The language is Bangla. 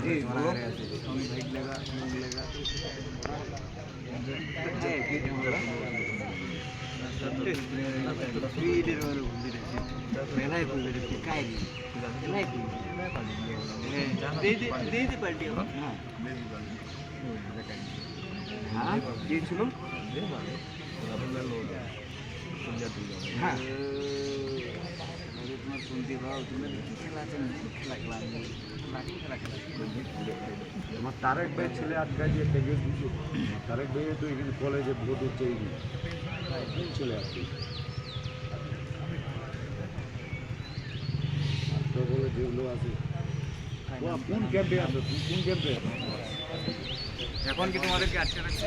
হ্যাঁ দিয়েছিল হ্যাঁ তোমার শুনতে পাও তুমি কি খেলা আছে খেলা খেলা খেলা খেলা খেলা আমার তারেক ভাই ছেলে আজকে যে টেকে দিচ্ছে তারেক ভাই তো এখানে কলেজে ভোট হচ্ছে এই কোন ছেলে আছে তো বলে যেগুলো আছে কোন ক্যাম্পে আছে তুমি কোন ক্যাম্পে এখন কি তোমাদেরকে আটকে রাখছে